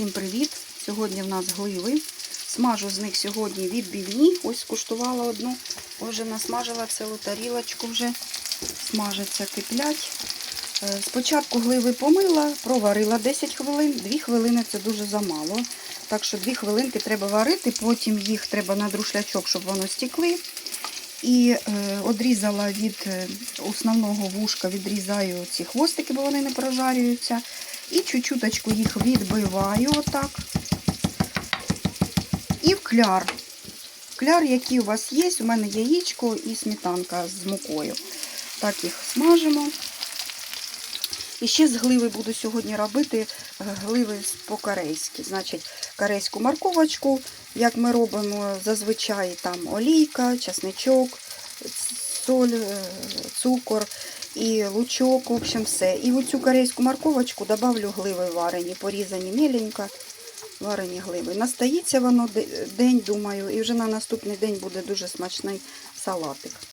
Всім привіт! Сьогодні в нас гливи. Смажу з них сьогодні відбивні. Ось скуштувала одну. Вже насмажила цілу тарілочку вже. Смажаться, киплять. Е, Спочатку гливи помила, проварила 10 хвилин. 2 хвилини це дуже замало. Так що 2 хвилинки треба варити, потім їх треба на друшлячок, щоб воно стікли. І е, одрізала від е, основного вушка, відрізаю ці хвостики, бо вони не прожарюються. І чуть-чуточку їх відбиваю отак. І в кляр. Кляр, який у вас є, у мене яєчко і сметанка з мукою. Так їх смажимо. І ще з гливи буду сьогодні робити е, гливи по-корейськи. Значить, корейську морковочку, як ми робимо зазвичай там олійка, часничок, соль, е, цукор і лучок, в общем, все. І в цю корейську морковочку добавлю гливи варені, порізані міленько, варені гливи. Настається воно день, думаю, і вже на наступний день буде дуже смачний салатик.